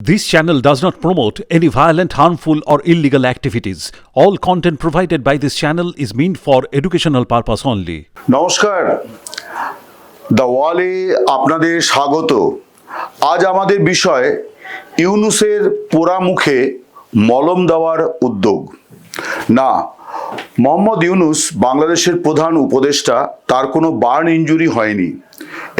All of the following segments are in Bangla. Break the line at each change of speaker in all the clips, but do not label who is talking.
This channel does not promote any violent, harmful, or illegal activities. All content provided by this channel is meant for educational purpose only.
নমস্কার দ্য ওয়ালে আপনাদের স্বাগত আজ আমাদের বিষয় ইউনুসের পোড়া মুখে মলম দেওয়ার উদ্যোগ না মোহাম্মদ ইউনুস বাংলাদেশের প্রধান উপদেষ্টা তার কোনো বার্ন ইঞ্জুরি হয়নি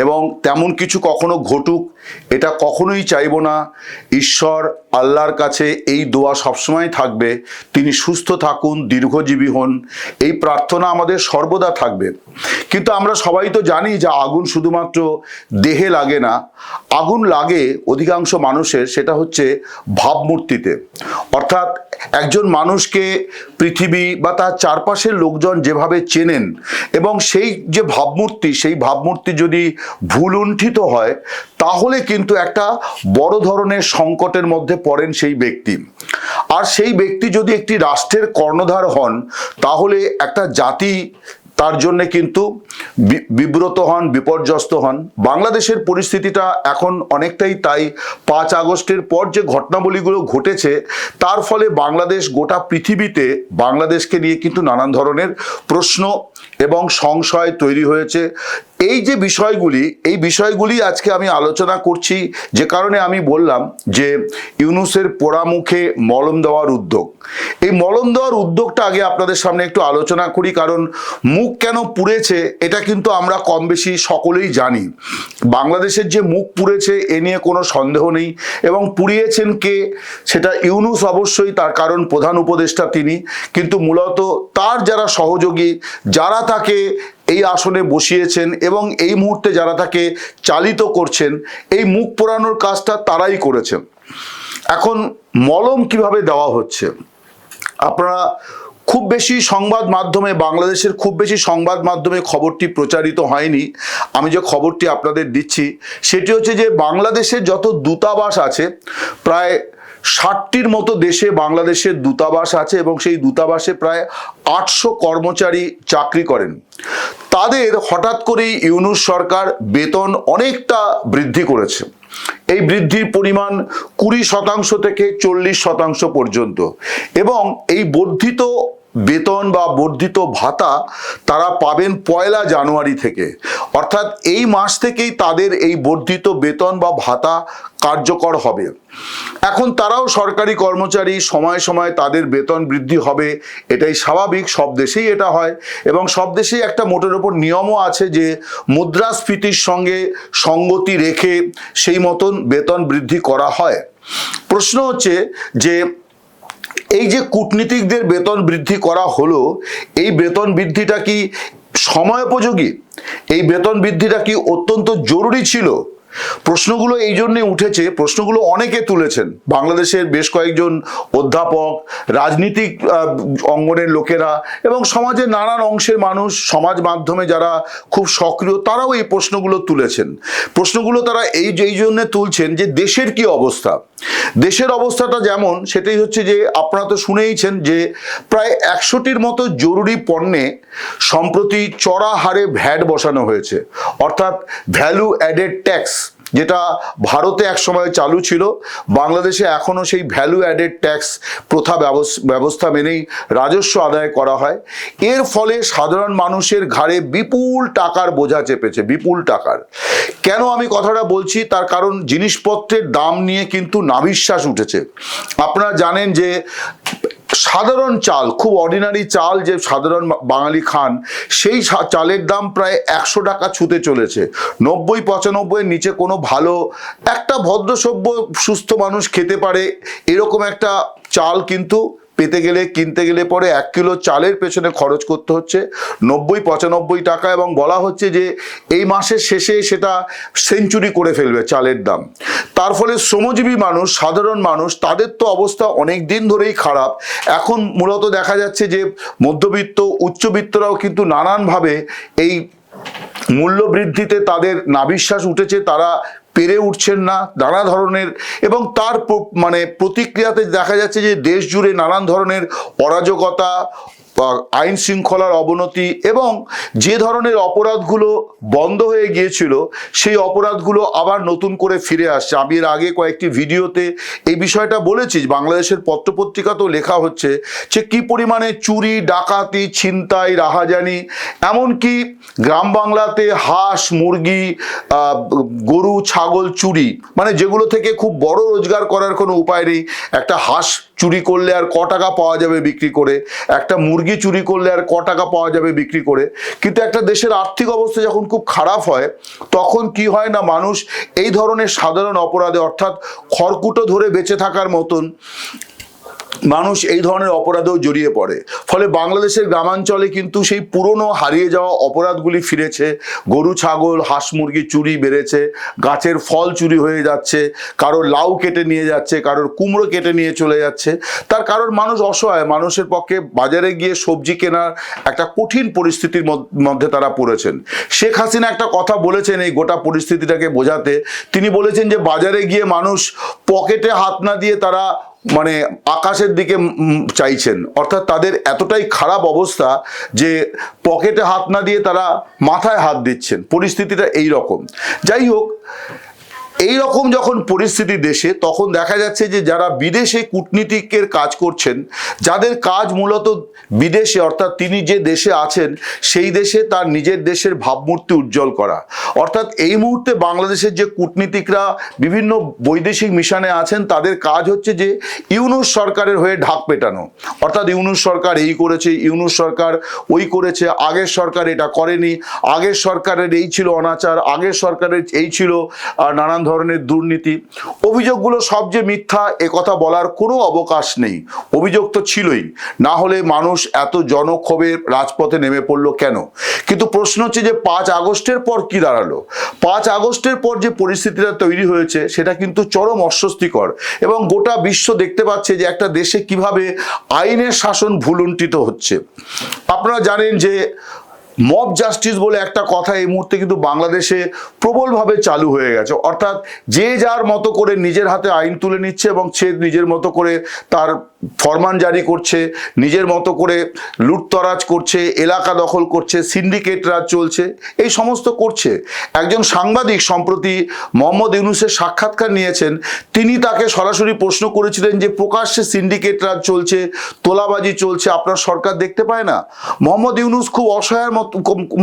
এবং তেমন কিছু কখনো ঘটুক এটা কখনোই চাইব না। ঈশ্বর আল্লাহর কাছে এই দোয়া সবসময় থাকবে। তিনি সুস্থ থাকুন, দীর্ঘজীবী হন। এই প্রার্থনা আমাদের সর্বদা থাকবে। কিন্তু আমরা সবাই তো জানি যে আগুন শুধুমাত্র দেহে লাগে না। আগুন লাগে অধিকাংশ মানুষের, সেটা হচ্ছে ভাবমূর্তিতে। অর্থাৎ একজন মানুষকে পৃথিবী বা তার চারপাশের লোকজন যেভাবে চেনেন এবং সেই যে ভাবমূর্তি, সেই ভাবমূর্তি যদি ভুলুণ্ঠিত হয়, তাহলে কিন্তু একটা বড় ধরনের সংকটের মধ্যে পড়েন সেই ব্যক্তি। আর সেই ব্যক্তি যদি একটি রাষ্ট্রের কর্ণধার হন, তাহলে একটা জাতি তার জন্য কিন্তু বিব্রত হন, বিপর্যস্ত হন। বাংলাদেশের পরিস্থিতিটা এখন অনেকটাই তাই। পাঁচ আগস্টের পর যে ঘটনাবলীগুলো ঘটেছে, তার ফলে বাংলাদেশ গোটা পৃথিবীতে বাংলাদেশকে নিয়ে কিন্তু নানান ধরনের প্রশ্ন এবং সংশয় তৈরি হয়েছে। এই যে বিষয়গুলি, এই বিষয়গুলি আজকে আমি আলোচনা করছি, যে কারণে আমি বললাম যে ইউনুসের পোড়ামুখে মলম দেওয়ার উদ্যোগ। এই মলম দেওয়ার উদ্যোগটা আগে আপনাদের সামনে একটু আলোচনা করি, কারণ মুখ কেন পুড়েছে এটা কিন্তু আমরা কম বেশি সকলেই জানি। বাংলাদেশের যে মুখ পুড়েছে এ নিয়ে কোনো সন্দেহ নেই, এবং পুড়িয়েছেন কে সেটা ইউনুস অবশ্যই, তার কারণ প্রধান উপদেষ্টা তিনি। কিন্তু মূলত তার যারা সহযোগী, যারা তাকে এই আসনে বসিয়েছেন এবং এই মুহূর্তে যারা তাকে চালিত করছেন, এই মুখ পোড়ানোর কাজটা তারাই করেছেন। এখন মলম কীভাবে দেওয়া হচ্ছে? আপনারা খুব বেশি সংবাদ মাধ্যমে, বাংলাদেশের খুব বেশি সংবাদ মাধ্যমে খবরটি প্রচারিত হয়নি। আমি যে খবরটি আপনাদের দিচ্ছি, সেটি হচ্ছে যে বাংলাদেশের যত দূতাবাস আছে, প্রায় ষাটটির মতো দেশে বাংলাদেশের দূতাবাস আছে এবং সেই দূতাবাসে প্রায় আটশো কর্মচারী চাকরি করেন। তাদের হঠাৎ করেই ইউনুস সরকার বেতন অনেকটা বৃদ্ধি করেছে। এই বৃদ্ধির পরিমাণ কুড়ি শতাংশ থেকে চল্লিশ শতাংশ পর্যন্ত এবং এই বর্ধিত বেতন বা বর্ধিত ভাতা তারা পাবেন পয়লা জানুয়ারি থেকে। অর্থাৎ এই মাস থেকেই তাদের এই বর্ধিত বেতন বা ভাতা কার্যকর হবে। এখন তারাও সরকারি কর্মচারী, সময় সময় তাদের বেতন বৃদ্ধি হবে, এটাই স্বাভাবিক। সব দেশেই এটা হয় এবং সব দেশেই একটা মোটের ওপর নিয়মও আছে যে মুদ্রাস্ফীতির সঙ্গে সঙ্গতি রেখে সেই মতন বেতন বৃদ্ধি করা হয়। প্রশ্ন হচ্ছে যে এই যে কূটনীতিকদের বেতন বৃদ্ধি করা হলো, এই বেতন বৃদ্ধিটা কি সময়োপযোগী এই বেতন বৃদ্ধিটা কি অত্যন্ত জরুরি ছিল? প্রশ্নগুলো এই জন্যে উঠেছে, প্রশ্নগুলো অনেকে তুলেছেন। বাংলাদেশের বেশ কয়েকজন অধ্যাপক, রাজনীতিক অঙ্গনের লোকেরা এবং সমাজের নানান অংশের মানুষ, সমাজ মাধ্যমে যারা খুব সক্রিয়, তারাও এই প্রশ্নগুলো তুলেছেন। প্রশ্নগুলো তারা এই এই জন্যে তুলছেন যে দেশের কি অবস্থা? দেশের অবস্থাটা যেমন, সেটাই হচ্ছে যে আপনারা তো শুনেইছেন যে প্রায় একশোটির মতো জরুরি পণ্যে সম্প্রতি চড়া হারে ভ্যাট বসানো হয়েছে। অর্থাৎ ভ্যালু অ্যাডেড ট্যাক্স যেটা ভারতে একসময় চালু ছিল, বাংলাদেশে এখনও সেই ভ্যালু অ্যাডেড ট্যাক্স প্রথা ব্যবস- ব্যবস্থা মেনেই রাজস্ব আদায় করা হয়। এর ফলে সাধারণ মানুষের ঘাড়ে বিপুল টাকার বোঝা চেপেছে, বিপুল টাকার। কেন আমি কথাটা বলছি? তার কারণ জিনিসপত্রের দাম নিয়ে কিন্তু নাবিশ্বাস উঠেছে। আপনারা জানেন যে সাধারণ চাল, খুব অর্ডিনারি চাল যে সাধারণ বাঙালি খান, সেই চালের দাম প্রায় একশো টাকা ছুতে চলেছে। নব্বই পঁচানব্বইয়ের নিচে কোনো ভালো, একটা ভদ্রসভ্য, সুস্থ মানুষ খেতে পারে, এরকম একটা চাল কিন্তু পেতে গেলে, কিনতে গেলে পরে এক কিলো চালের পেছনে খরচ করতে হচ্ছে। নব্বই, পঁচানব্বই টাকা এবং বলা হচ্ছে যে, এই মাসের শেষে সেটা সেঞ্চুরি করে ফেলবে চালের দাম। তার ফলে শ্রমজীবী মানুষ, সাধারণ মানুষ, তাদের তো অবস্থা অনেক দিন ধরেই খারাপ। এখন মূলত দেখা যাচ্ছে যে, মধ্যবিত্ত, উচ্চবিত্তরাও কিন্তু নানানভাবে এই মূল্য বৃদ্ধিতে তাদের নাবিশ্বাস উঠেছে। তারা পেরে উঠছেন না নানা ধরনের এবং তার মানে প্রতিক্রিয়াতে দেখা যাচ্ছে যে দেশ জুড়ে নানান ধরনের অরাজকতা আইন শৃঙ্খলার অবনতি এবং যে ধরনের অপরাধগুলো বন্ধ হয়ে গিয়েছিল, সেই অপরাধগুলো আবার নতুন করে ফিরে আসছে। আমি এর আগে কয়েকটি ভিডিওতে এই বিষয়টা বলেছি, বাংলাদেশের পত্রপত্রিকাতেও লেখা হচ্ছে যে কি পরিমাণে চুরি, ডাকাতি, ছিনতাই, রাহাজানি, এমনকি গ্রাম বাংলাতে হাঁস, মুরগি গরু, ছাগল চুরি মানে যেগুলো থেকে খুব বড় রোজগার করার কোনো উপায় নেই। একটা হাঁস চুরি করলে আর ক টাকা পাওয়া যাবে বিক্রি করে? একটা মুরগি চুরি করলে আর ক টাকা পাওয়া যাবে বিক্রি করে। কিন্তু একটা দেশের আর্থিক অবস্থা যখন খুব খারাপ হয়, তখন কি হয় না মানুষ এই ধরনের সাধারণ অপরাধে, অর্থাৎ খড়কুটো ধরে বেঁচে থাকার মতন মানুষ এই ধরনের অপরাধেও জড়িয়ে পড়ে। ফলে বাংলাদেশের গ্রামাঞ্চলে কিন্তু সেই পুরনো হারিয়ে যাওয়া অপরাধগুলি ফিরেছে। গরু, ছাগল, হাঁস, মুরগি চুরি বেড়েছে, গাছের ফল চুরি হয়ে যাচ্ছে, কারোর লাউ কেটে নিয়ে যাচ্ছে, কারোর কুমড়ো কেটে নিয়ে চলে যাচ্ছে। তার কারণ মানুষ অসহায়, মানুষের পক্ষে বাজারে গিয়ে সবজি কেনার একটা কঠিন পরিস্থিতির মধ্যে তারা পড়েছেন। শেখ হাসিনা একটা কথা বলেছেন এই গোটা পরিস্থিতিটাকে বোঝাতে। তিনি বলেছেন যে বাজারে গিয়ে মানুষ পকেটে হাত না দিয়ে তারা মানে আকাশের দিকে চাইছেন। অর্থাৎ তাদের এতটাই খারাপ অবস্থা যে পকেটে হাত না দিয়ে তারা মাথায় হাত দিচ্ছেন। পরিস্থিতিটা এই রকম যাই হোক এই রকম যখন পরিস্থিতি দেশে, তখন দেখা যাচ্ছে যে যারা বিদেশে কূটনীতিকের কাজ করছেন, যাদের কাজ মূলত বিদেশে, অর্থাৎ তিনি যে দেশে আছেন, সেই দেশে তার নিজের দেশের ভাবমূর্তি উজ্জ্বল করা। অর্থাৎ এই মুহূর্তে বাংলাদেশের যে কূটনীতিকরা বিভিন্ন বৈদেশিক মিশনে আছেন, তাদের কাজ হচ্ছে যে ইউনুস সরকারের হয়ে ঢাক পেটানো। অর্থাৎ ইউনুস সরকার এই করেছে, ইউনুস সরকার ওই করেছে, আগের সরকার এটা করেনি, আগের সরকারের এই ছিল অনাচার, আগের সরকারের এই ছিল নানান ধরনের দুর্নীতি। অভিযোগগুলো সব যে মিথ্যা কথা বলার কোনো অবকাশ নেই। অভিযোগ তো ছিলই। না হলে মানুষ এত জনক্ষোভে রাজপথে নেমে পড়ল কেন? কিন্তু প্রশ্ন হচ্ছে যে পাঁচ আগস্টের পর কি দাঁড়াল? পাঁচ আগস্টের পর যে পরিস্থিতিটা তৈরি হয়েছে, সেটা কিন্তু চরম অস্বস্তিকর এবং গোটা বিশ্ব দেখতে পাচ্ছে যে একটা দেশে কীভাবে আইনের শাসন ভুলুণ্ঠিত হচ্ছে। আপনারা জানেন যে মব জাস্টিস বলে একটা কথা এই মুহূর্তে কিন্তু বাংলাদেশে প্রবলভাবে চালু হয়ে গেছে। অর্থাৎ যে যার মতো করে নিজের হাতে আইন তুলে নিচ্ছে এবং সে নিজের মতো করে তার ফরমান জারি করছে, নিজের মতো করে লুটতরাজ করছে, এলাকা দখল করছে সিন্ডিকেট রাজ চলছে, এই সমস্ত করছে। একজন সাংবাদিক সম্প্রতি মোহাম্মদ ইউনুসের সাক্ষাৎকার নিয়েছেন, তিনি তাকে সরাসরি প্রশ্ন করেছিলেন যে প্রকাশ্যে সিন্ডিকেট রাজ চলছে, তোলাবাজি চলছে, আপনার সরকার দেখতে পায় না। মোহাম্মদ ইউনুস খুব অসহায়ের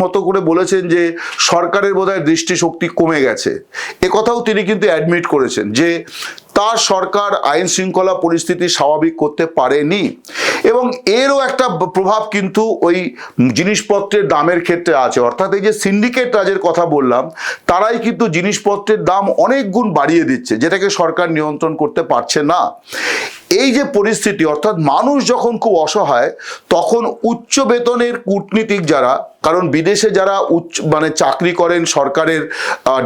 মতো করে বলেছেন যে সরকারের বোধহয় দৃষ্টিশক্তি কমে গেছে। এ কথাও তিনি কিন্তু অ্যাডমিট করেছেন যে তার সরকার আইন শৃঙ্খলা পরিস্থিতি স্বাভাবিক করতে পারেনি। এবং এরও একটা প্রভাব কিন্তু ওই জিনিসপত্রের দামের ক্ষেত্রে আছে। অর্থাৎ এই যে সিন্ডিকেট রাজের কথা বললাম, তারাই কিন্তু জিনিসপত্রের দাম অনেক গুণ বাড়িয়ে দিচ্ছে, যেটাকে সরকার নিয়ন্ত্রণ করতে পারছে না। এই যে পরিস্থিতি, অর্থাৎ মানুষ যখন খুব অসহায়, তখন উচ্চ বেতনের কূটনীতিক যারা কারণ বিদেশে যারা উচ্চ মানে চাকরি করেন সরকারের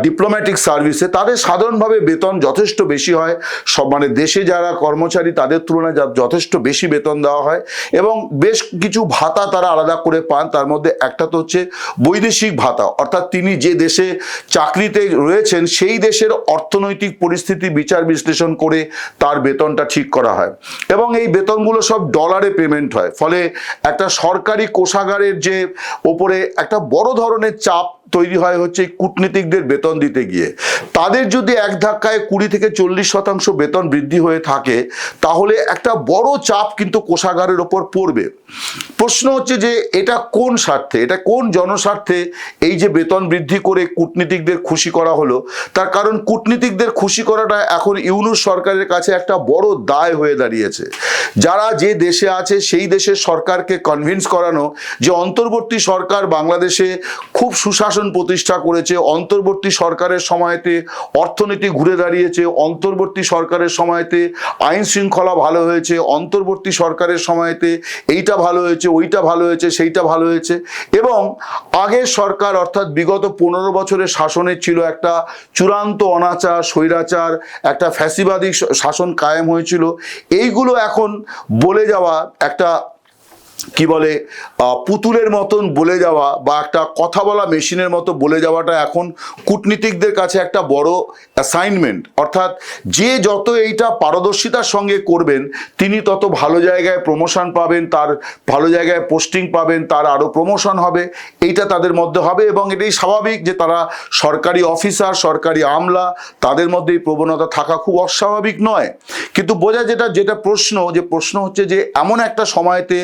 ডিপ্লোম্যাটিক সার্ভিসে তাদের সাধারণভাবে বেতন যথেষ্ট বেশি হয়। সব মানে দেশে যারা কর্মচারী, তাদের তুলনায় যথেষ্ট বেশি বেতন দেওয়া হয় এবং বেশ কিছু ভাতা তারা আলাদা করে পান। তার মধ্যে একটা তো হচ্ছে বৈদেশিক ভাতা। অর্থাৎ তিনি যে দেশে চাকরিতে রয়েছেন, সেই দেশের অর্থনৈতিক পরিস্থিতি বিচার বিশ্লেষণ করে তার বেতনটা ঠিক করা হয় এবং এই বেতনগুলো সব ডলারে পেমেন্ট হয়। ফলে একটা সরকারি কোষাগারের যে ওপরে একটা বড় ধরনের চাপ তৈরি হয় হচ্ছে এই কূটনীতিকদের বেতন দিতে গিয়ে। তাদের যদি এক ধাক্কায় কুড়ি থেকে চল্লিশ শতাংশ বেতন বৃদ্ধি হয়ে থাকে, তাহলে একটা বড় চাপ কিন্তু কোষাগারের ওপর পড়বে। প্রশ্ন হচ্ছে যে, এটা কোন স্বার্থে? এটা কোন জনস্বার্থে এই যে বেতন বৃদ্ধি করে কূটনীতিকদের খুশি করা হলো? তার কারণ কূটনীতিকদের খুশি করাটা এখন ইউনুস সরকারের কাছে একটা বড় দায় হয়ে দাঁড়িয়েছে। যারা যে দেশে আছে, সেই দেশের সরকারকে কনভিন্স করানো যে অন্তর্বর্তী সরকার বাংলাদেশে খুব সুশাসন প্রতিষ্ঠা করেছে, অন্তর্বর্তী সরকারের সময়তে অর্থনীতি ঘুরে দাঁড়িয়েছে, অন্তর্বর্তী সরকারের সময়তে আইন শৃঙ্খলা ভালো হয়েছে, অন্তর্বর্তী সরকারের সময়তে এইটা ভালো হয়েছে, ওইটা ভালো হয়েছে, সেইটা ভালো হয়েছে এবং আগের সরকার অর্থাৎ বিগত পনেরো বছরের শাসনের ছিল একটা চূড়ান্ত অনাচার, স্বৈরাচার, একটা ফ্যাসিবাদী শাসন কায়েম হয়েছিল। এইগুলো এখন বলে যাওয়া একটা কি বলে পুতুলের মতন বলে যাওয়া বা একটা কথা বলা মেশিনের মতো বলে যাওয়াটা এখন কূটনীতিকদের কাছে একটা বড় অ্যাসাইনমেন্ট অর্থাৎ যে যত এইটা পারদর্শিতার সঙ্গে করবেন, তিনি তত ভালো জায়গায় প্রমোশন পাবেন, তার ভালো জায়গায় পোস্টিং পাবেন, তার আরও প্রমোশন হবে। এইটা তাদের মধ্যে হবে এবং এটাই স্বাভাবিক যে তারা সরকারি অফিসার সরকারি আমলা, তাদের মধ্যে এই প্রবণতা থাকা খুব অস্বাভাবিক নয়। কিন্তু বোঝা যেটা যেটা প্রশ্ন, যে প্রশ্ন হচ্ছে যে এমন একটা সময়তে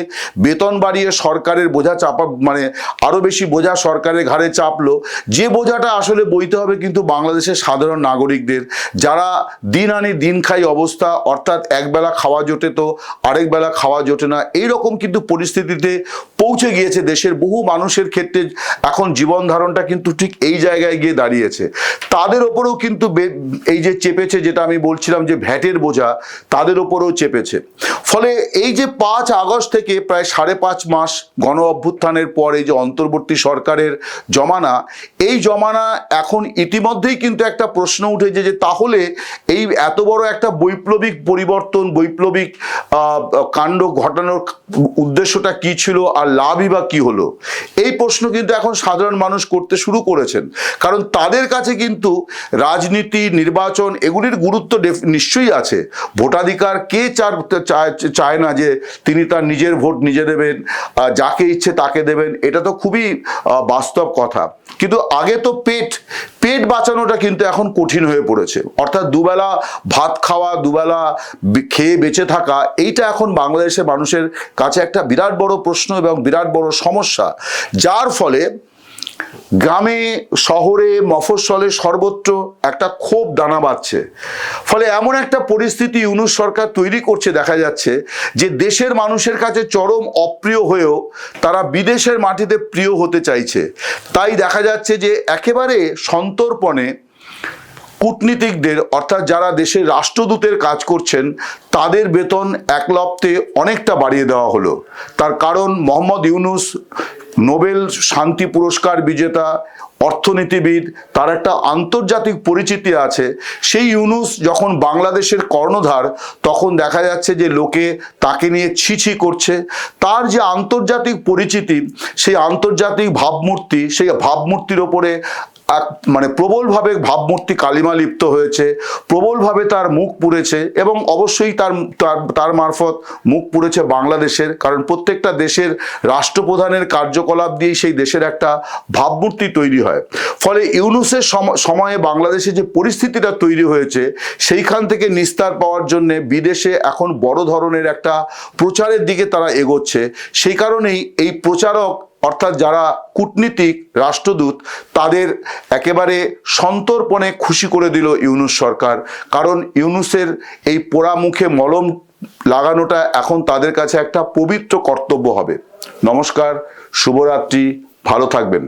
বেতন বাড়িয়ে সরকারের বোঝা চাপা মানে আরও বেশি বোঝা সরকারের ঘাড়ে চাপলো। যে বোঝাটা আসলে বইতে হবে কিন্তু বাংলাদেশের সাধারণ নাগরিকদের। যারা দিন আনি দিন খাই অবস্থা, অর্থাৎ একবেলা খাওয়া জোটে তো আরেক বেলা খাওয়া জোটে না। এইরকম কিন্তু পরিস্থিতিতে পৌঁছে গিয়েছে দেশের বহু মানুষের ক্ষেত্রে এখন জীবন ধারণটা কিন্তু ঠিক এই জায়গায় গিয়ে দাঁড়িয়েছে। তাদের ওপরেও কিন্তু এই যে চেপেছে যেটা আমি বলছিলাম যে ভ্যাটের বোঝা, তাদের ওপরেও চেপেছে। ফলে এই যে পাঁচ আগস্ট থেকে প্রায় সাড়ে পাঁচ মাস গণ অভ্যুত্থানের পর এই যে অন্তর্বর্তী সরকারের জমানা, এই জমানা এখন ইতিমধ্যেই কিন্তু একটা প্রশ্ন উঠেছে যে তাহলে এই এত বড় একটা বৈপ্লবিক পরিবর্তন, বৈপ্লবিক কাণ্ড ঘটানোর উদ্দেশ্যটা কি ছিল আর লাভই বা কি হলো? এই প্রশ্ন কিন্তু এখন সাধারণ মানুষ করতে শুরু করেছেন। কারণ তাদের কাছে কিন্তু রাজনীতি, নির্বাচন এগুলির গুরুত্ব নিশ্চয়ই আছে। ভোটাধিকার কে চার চায় না যে তিনি তার নিজের ভোট নিজে দেবেন যাকে ইচ্ছে তাকে দেবেন, এটা তো খুবই বাস্তব কথা। কিন্তু আগে তো পেট পেট বাঁচানোটা কিন্তু এখন কঠিন হয়ে পড়েছে। অর্থাৎ দুবেলা ভাত খাওয়া, দুবেলা খেয়ে বেঁচে থাকা, এইটা এখন বাংলাদেশের মানুষের কাছে একটা বিরাট বড় প্রশ্ন এবং বিরাট বড় সমস্যা, যার ফলে গ্রামে, শহরে, মফস্বলে সর্বত্র একটা ক্ষোভ দানা বাঁধছে। ফলে এমন একটা পরিস্থিতি ইউনুস সরকার তৈরি করছে, দেখা যাচ্ছে যে দেশের মানুষের কাছে চরম অপ্রিয় হয়েও তারা বিদেশের মাটিতে প্রিয় হতে চাইছে। তাই দেখা যাচ্ছে যে একেবারে সন্তর্পণে কূটনীতিকদের, অর্থাৎ যারা দেশের রাষ্ট্রদূতের কাজ করছেন, তাদের বেতন একলপ্তে অনেকটা বাড়িয়ে দেওয়া হলো। তার কারণ মোহাম্মদ ইউনুস, নোবেল শান্তি পুরস্কার বিজেতা, অর্থনীতিবিদ, তার একটা আন্তর্জাতিক পরিচিতি আছে। সেই ইউনুস যখন বাংলাদেশের কর্ণধার, তখন দেখা যাচ্ছে যে লোকে তাকে নিয়ে ছিছি করছে। তার যে আন্তর্জাতিক পরিচিতি, সেই আন্তর্জাতিক ভাবমূর্তি, সেই ভাবমূর্তির ওপরে এক মানে প্রবলভাবে ভাবমূর্তি কালিমা লিপ্ত হয়েছে, প্রবলভাবে তার মুখ পুড়েছে এবং অবশ্যই তার তার তার মারফত মুখ পুড়েছে বাংলাদেশের, কারণ প্রত্যেকটা দেশের রাষ্ট্রপ্রধানের কার্যকলাপ দিয়েই সেই দেশের একটা ভাবমূর্তি তৈরি হয়। ফলে ইউনুসের সম- সময়ে বাংলাদেশে যে পরিস্থিতিটা তৈরি হয়েছে, সেইখান থেকে নিস্তার পাওয়ার জন্য বিদেশে এখন বড় ধরনের একটা প্রচারের দিকে তারা এগোচ্ছে। সেই কারণেই এই প্রচারক অর্থাৎ যারা কূটনীতিক রাষ্ট্রদূত, তাদের একেবারে সন্তর্পণে খুশি করে দিল ইউনুস সরকার। কারণ ইউনুসের এই পোড়া মুখে মলম লাগানোটা এখন তাদের কাছে একটা পবিত্র কর্তব্য হবে। নমস্কার, শুভরাত্রি, ভালো থাকবেন।